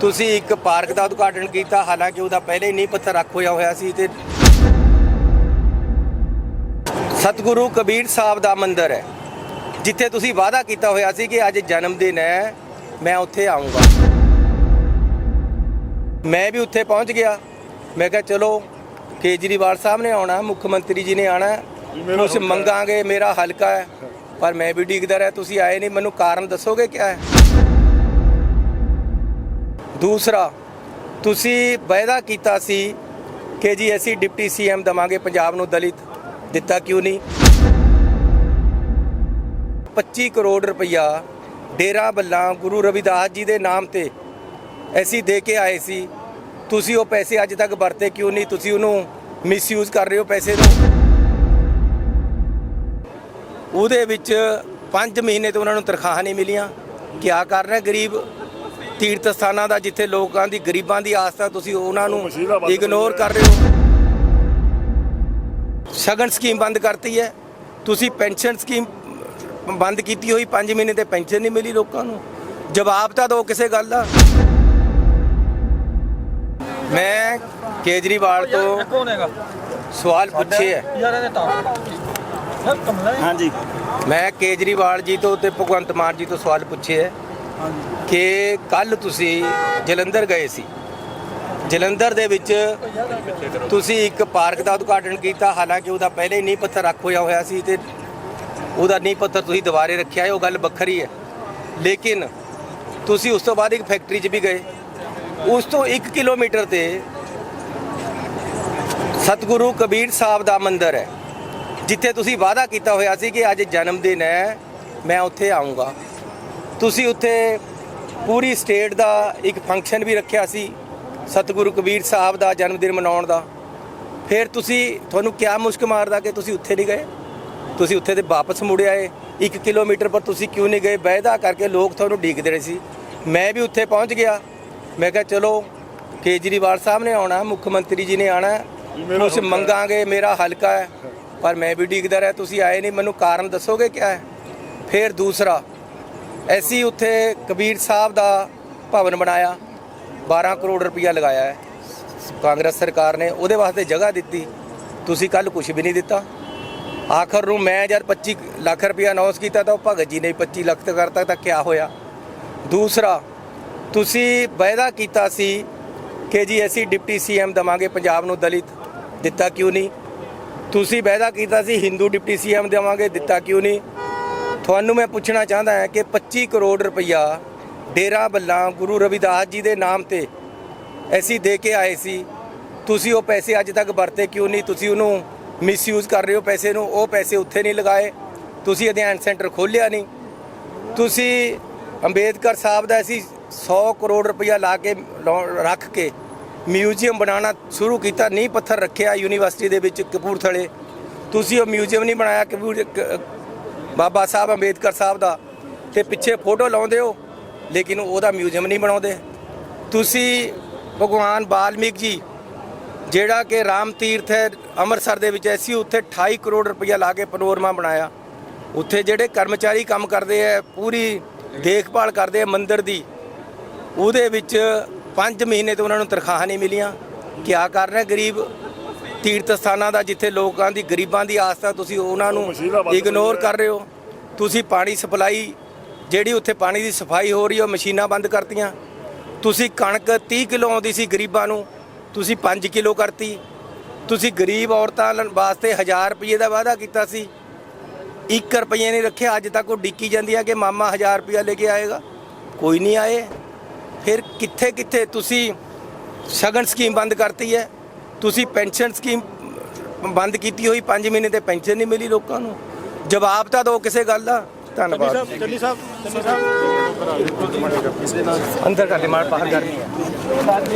ਤੁਸੀਂ ਇੱਕ ਪਾਰਕ ਦਾ ਉਦਘਾਟਨ ਕੀਤਾ ਹਾਲਾਂਕਿ ਉਹਦਾ ਪਹਿਲੇ ਹੀ ਨੀਂਹ ਪੱਥਰ ਰੱਖ ਹੋਇਆ ਹੋਇਆ ਸੀ ਤੇ ਸਤਿਗੁਰੂ ਕਬੀਰ ਸਾਹਿਬ ਦਾ ਮੰਦਿਰ ਹੈ ਜਿੱਥੇ ਤੁਸੀਂ ਵਾਅਦਾ ਕੀਤਾ ਹੋਇਆ ਸੀ ਕਿ ਅੱਜ ਜਨਮ ਦਿਨ ਹੈ ਮੈਂ ਉੱਥੇ ਆਉਂਗਾ ਮੈਂ ਵੀ ਉੱਥੇ ਪਹੁੰਚ ਗਿਆ। ਮੈਂ ਕਿਹਾ ਚਲੋ ਕੇਜਰੀਵਾਲ ਸਾਹਿਬ ਨੇ ਆਉਣਾ ਮੁੱਖ ਮੰਤਰੀ ਜੀ ਨੇ ਆਣਾ ਕੁਝ ਮੰਗਾਂਗੇ ਮੇਰਾ ਹਲਕਾ ਹੈ ਪਰ ਮੈਂ ਵੀ ਡੀਕਦਾ ਰਿਹਾ ਤੁਸੀਂ ਆਏ ਨਹੀਂ ਮੈਨੂੰ ਕਾਰਨ ਦੱਸੋਗੇ ਕੀ ਹੈ? ਦੂਸਰਾ, ਤੁਸੀਂ ਵਾਅਦਾ ਕੀਤਾ ਸੀ ਕਿ ਜੀ ਅਸੀਂ ਡਿਪਟੀ ਸੀਐਮ ਦਵਾਂਗੇ ਪੰਜਾਬ ਨੂੰ ਦਲਿਤ, ਦਿੱਤਾ ਕਿਉਂ ਨਹੀਂ? 25 ਕਰੋੜ ਰੁਪਇਆ ਡੇਰਾ ਬੱਲਾ ਗੁਰੂ ਰਵਿਦਾਸ ਜੀ ਦੇ ਨਾਮ ਤੇ ਅਸੀਂ ਦੇ ਕੇ ਆਏ ਸੀ। ਤੁਸੀਂ ਉਹ ਪੈਸੇ ਅੱਜ ਤੱਕ ਵਰਤੇ ਕਿਉਂ ਨਹੀਂ? ਤੁਸੀਂ ਉਹਨੂੰ ਮਿਸਯੂਜ਼ ਕਰ ਰਹੇ ਹੋ ਪੈਸੇ ਨੂੰ। ਉਹਦੇ ਵਿੱਚ 5 ਮਹੀਨੇ ਤੋਂ ਉਹਨਾਂ ਨੂੰ ਤਨਖਾਹਾਂ ਨਹੀਂ ਮਿਲੀਆਂ। ਕਿਆ ਕਰ ਰਹੇ ਗਰੀਬ? ਤੀਰਥ ਸਥਾਨਾਂ ਦਾ ਜਿੱਥੇ ਲੋਕਾਂ ਦੀ ਗਰੀਬਾਂ ਦੀ ਆਸਥਾ ਤੁਸੀਂ ਉਹਨਾਂ ਨੂੰ ਇਗਨੋਰ ਕਰ ਰਹੇ ਹੋ। ਸ਼ਗਨ ਸਕੀਮ ਬੰਦ ਕਰਤੀ ਹੈ। ਤੁਸੀਂ ਪੈਨਸ਼ਨ ਸਕੀਮ ਬੰਦ ਕੀਤੀ ਹੋਈ 5 ਮਹੀਨੇ ਤੇ ਪੈਨਸ਼ਨ ਨਹੀਂ ਮਿਲੀ ਲੋਕਾਂ ਨੂੰ। ਜਵਾਬ ਤਾਂ ਦਿਓ ਕਿਸੇ ਗੱਲ ਦਾ। ਮੈਂ ਕੇਜਰੀਵਾਲ ਤੋਂ ਸਵਾਲ ਪੁੱਛੇ ਹੈ। ਹਾਂਜੀ। ਮੈਂ ਕੇਜਰੀਵਾਲ ਜੀ ਤੋਂ ਤੇ ਭਗਵੰਤ ਮਾਨ ਜੀ ਤੋਂ ਸਵਾਲ ਪੁੱਛੇ ਹੈ। ਕਿ ਕੱਲ ਤੁਸੀਂ ਜਲੰਧਰ ਗਏ ਸੀ। ਜਲੰਧਰ ਦੇ ਵਿੱਚ ਤੁਸੀਂ ਇੱਕ ਪਾਰਕ ਦਾ ਉਦਘਾਟਨ ਕੀਤਾ। ਹਾਲਾਂਕਿ ਉਹਦਾ ਪਹਿਲੇ ਹੀ ਨੀਂਹ ਪੱਥਰ ਰੱਖ ਹੋਇਆ ਹੋਇਆ ਸੀ ਤੇ ਉਹਦਾ ਨੀਂਹ ਪੱਥਰ ਤੁਸੀਂ ਦੁਬਾਰੇ ਰੱਖਿਆ ਹੈ, ਉਹ ਗੱਲ ਵੱਖਰੀ ਹੈ। ਲੇਕਿਨ ਤੁਸੀਂ ਉਸ ਤੋਂ ਬਾਅਦ ਇੱਕ ਫੈਕਟਰੀ 'ਚ ਵੀ ਗਏ। ਉਸ ਤੋਂ 1 ਕਿਲੋਮੀਟਰ ਤੇ ਸਤਿਗੁਰੂ ਕਬੀਰ ਸਾਹਿਬ ਦਾ ਮੰਦਿਰ ਹੈ, ਜਿੱਥੇ ਤੁਸੀਂ ਵਾਅਦਾ ਕੀਤਾ ਹੋਇਆ ਸੀ ਕਿ ਅੱਜ ਜਨਮ ਦਿਨ ਹੈ, ਮੈਂ ਉੱਥੇ ਆਉਂਗਾ ਤੁਸੀਂ ਉੱਥੇ ਪੂਰੀ ਸਟੇਟ ਦਾ ਇੱਕ ਫੰਕਸ਼ਨ ਵੀ ਰੱਖਿਆ ਸੀ ਸਤਿਗੁਰੂ ਕਬੀਰ ਸਾਹਿਬ ਦਾ ਜਨਮ ਦਿਨ ਮਨਾਉਣ ਦਾ। ਫਿਰ ਤੁਸੀਂ ਤੁਹਾਨੂੰ ਕਿਆ ਮੁਸ਼ਕ ਮਾਰਦਾ ਕਿ ਤੁਸੀਂ ਉੱਥੇ ਨਹੀਂ ਗਏ? ਤੁਸੀਂ ਉੱਥੇ ਤੇ ਵਾਪਸ ਮੁੜ ਆਏ 1 ਕਿਲੋਮੀਟਰ ਪਰ ਤੁਸੀਂ ਕਿਉਂ ਨਹੀਂ ਗਏ? ਵਾਅਦਾ ਕਰਕੇ ਲੋਕ ਤੁਹਾਨੂੰ ਡੀਕਦੇ ਰਹੇ ਸੀ। ਮੈਂ ਵੀ ਉੱਥੇ ਪਹੁੰਚ ਗਿਆ। ਮੈਂ ਕਿਹਾ ਚਲੋ ਕੇਜਰੀਵਾਲ ਸਾਹਿਬ ਨੇ ਆਉਣਾ ਮੁੱਖ ਮੰਤਰੀ ਜੀ ਨੇ ਆਣਾ ਕੁਝ ਮੰਗਾਂਗੇ ਮੇਰਾ ਹਲਕਾ ਹੈ। ਪਰ ਮੈਂ ਵੀ ਡੀਕਦਾ ਰਿਹਾ ਤੁਸੀਂ ਆਏ ਨਹੀਂ ਮੈਨੂੰ ਕਾਰਨ ਦੱਸੋਗੇ ਕੀ ਹੈ? ਫਿਰ ਦੂਸਰਾ ਅਸੀਂ ਉੱਥੇ ਕਬੀਰ ਸਾਹਿਬ ਦਾ ਭਵਨ ਬਣਾਇਆ 12 ਕਰੋੜ ਰੁਪਇਆ ਲਗਾਇਆ ਹੈ। ਕਾਂਗਰਸ ਸਰਕਾਰ ਨੇ ਉਹਦੇ ਵਾਸਤੇ ਜਗ੍ਹਾ ਦਿੱਤੀ। ਤੁਸੀਂ ਕੱਲ ਕੁਝ ਵੀ ਨਹੀਂ ਦਿੱਤਾ। ਆਖਰ ਨੂੰ ਮੈਂ ਜਦ 25 ਲੱਖ ਰੁਪਇਆ ਅਨਾਉਂਸ ਕੀਤਾ ਤਾਂ ਉਹ ਭਗਤ ਜੀ ਨੇ 25 ਲੱਖ ਤੱਕ ਕਰਤਾ ਤਾਂ ਕੀ ਹੋਇਆ। ਦੂਸਰਾ, ਤੁਸੀਂ ਵਾਅਦਾ ਕੀਤਾ ਸੀ ਕਿ ਜੀ ਅਸੀਂ ਡਿਪਟੀ ਸੀਐਮ ਦਵਾਂਗੇ, ਪੰਜਾਬ ਨੂੰ ਦਲਿਤ, ਦਿੱਤਾ ਕਿਉਂ ਨਹੀਂ? ਤੁਸੀਂ ਵਾਅਦਾ ਕੀਤਾ ਸੀ, ਹਿੰਦੂ ਡਿਪਟੀ ਸੀਐਮ ਦੇਵਾਂਗੇ, ਦਿੱਤਾ ਕਿਉਂ ਨਹੀਂ? ਤੁਹਾਨੂੰ ਮੈਂ ਪੁੱਛਣਾ ਚਾਹੁੰਦਾ ਹਾਂ ਕਿ 25 ਕਰੋੜ ਰੁਪਇਆ ਡੇਰਾ ਬੱਲਾ ਗੁਰੂ ਰਵਿਦਾਸ ਜੀ ਦੇ ਨਾਮ ਤੇ ਅਸੀਂ ਦੇ ਕੇ ਆਏ ਸੀ। ਤੁਸੀਂ ਉਹ ਪੈਸੇ ਅੱਜ ਤੱਕ ਵਰਤੇ ਕਿਉਂ ਨਹੀਂ? ਤੁਸੀਂ ਉਹਨੂੰ ਮਿਸਯੂਜ਼ ਕਰ ਰਹੇ ਹੋ ਪੈਸੇ ਨੂੰ। ਉਹ ਪੈਸੇ ਉੱਥੇ ਨਹੀਂ ਲਗਾਏ। ਤੁਸੀਂ ਅਧਿਐਨ ਸੈਂਟਰ ਖੋਲ੍ਹਿਆ ਨਹੀਂ। ਤੁਸੀਂ ਅੰਬੇਦਕਰ ਸਾਹਿਬ ਦਾ ਅਸੀਂ 100 ਕਰੋੜ ਰੁਪਇਆ ਲਾ ਕੇ ਲਾਉ- ਰੱਖ ਕੇ ਮਿਊਜ਼ੀਅਮ ਬਣਾਉਣਾ ਸ਼ੁਰੂ ਕੀਤਾ। ਨੀਂਹ ਪੱਥਰ ਰੱਖਿਆ ਯੂਨੀਵਰਸਿਟੀ ਦੇ ਵਿੱਚ ਕਪੂਰਥਲੇ। ਤੁਸੀਂ ਉਹ ਮਿਊਜ਼ੀਅਮ ਨਹੀਂ ਬਣਾਇਆ, ਕਪੂਰ, ਕ- ਬਾਬਾ ਸਾਹਿਬ ਅੰਬੇਦਕਰ ਸਾਹਿਬ ਦਾ ਤੇ ਪਿੱਛੇ ਫੋਟੋ ਲਾਉਂਦੇ ਹੋ, ਲੇਕਿਨ ਉਹਦਾ ਮਿਊਜ਼ੀਅਮ ਨਹੀਂ ਬਣਾਉਂਦੇ। ਤੁਸੀਂ ਭਗਵਾਨ ਵਾਲਮੀਕ ਜੀ, ਜਿਹੜਾ ਕਿ ਰਾਮ ਤੀਰਥ ਹੈ ਅੰਮ੍ਰਿਤਸਰ ਦੇ ਵਿੱਚ ਐਸੀ ਉੱਥੇ 28 ਕਰੋੜ ਰੁਪਇਆ ਲਾ ਕੇ ਪਨੋਰਮਾ ਬਣਾਇਆ। ਉੱਥੇ ਜਿਹੜੇ ਕਰਮਚਾਰੀ ਕੰਮ ਕਰਦੇ ਆ, ਪੂਰੀ ਦੇਖਭਾਲ ਕਰਦੇ ਆ ਮੰਦਿਰ ਦੀ, ਉਹਦੇ ਵਿੱਚ 5 ਮਹੀਨੇ ਤੋਂ ਉਹਨਾਂ ਨੂੰ ਤਨਖਾਹਾਂ ਨਹੀਂ ਮਿਲੀਆਂ। ਕਿਆ ਕਰ ਰਹੇ ਗਰੀਬ ਤੀਰਥ ਸਥਾਨਾਂ ਦਾ ਜਿੱਥੇ ਲੋਕਾਂ ਦੀ ਗਰੀਬਾਂ ਦੀ ਆਸਥਾ ਤੁਸੀਂ ਉਹਨਾਂ ਨੂੰ ਇਗਨੋਰ ਕਰ ਰਹੇ ਹੋ। ਤੁਸੀਂ ਪਾਣੀ ਸਪਲਾਈ ਜਿਹੜੀ ਉੱਥੇ ਪਾਣੀ ਦੀ ਸਫ਼ਾਈ ਹੋ ਰਹੀ ਹੈ ਉਹ ਮਸ਼ੀਨਾਂ ਬੰਦ ਕਰਤੀਆਂ। ਤੁਸੀਂ ਕਣਕ 30 ਕਿਲੋ ਆਉਂਦੀ ਸੀ ਗਰੀਬਾਂ ਨੂੰ ਤੁਸੀਂ 5 ਕਿਲੋ ਕਰਤੀ। ਤੁਸੀਂ ਗਰੀਬ ਔਰਤਾਂ ਵਾਸਤੇ 1000 ਰੁਪਏ ਦਾ ਵਾਅਦਾ ਕੀਤਾ ਸੀ। 1 ਰੁਪਏ ਨਹੀਂ ਰੱਖਿਆ ਅੱਜ ਤੱਕ ਉਹ ਡਿੱਕੀ ਜਾਂਦੀ ਆ ਕਿ ਮਾਮਾ 1000 ਰੁਪਇਆ ਲੈ ਕੇ ਆਏਗਾ। ਕੋਈ ਨਹੀਂ ਆਏ। ਫਿਰ ਕਿੱਥੇ ਕਿੱਥੇ ਤੁਸੀਂ ਸ਼ਗਨ ਸਕੀਮ ਬੰਦ ਕਰਤੀ ਹੈ? ਤੁਸੀਂ ਪੈਨਸ਼ਨ ਸਕੀਮ ਬੰਦ ਕੀਤੀ ਹੋਈ 5 ਮਹੀਨੇ ਤੇ ਪੈਨਸ਼ਨ ਨਹੀਂ ਮਿਲੀ ਲੋਕਾਂ ਨੂੰ? ਜਵਾਬ ਤਾਂ ਦਿਓ ਕਿਸੇ ਗੱਲ ਦਾ। ਧੰਨਵਾਦ। ਚੱਲੀ ਸਾਹਿਬ ਚੱਲੀ ਸਾਹਿਬ ਅੰਦਰ ਕਰ ਦੇ ਮਾਰ ਬਾਹਰ ਕਰਨੀ ਹੈ।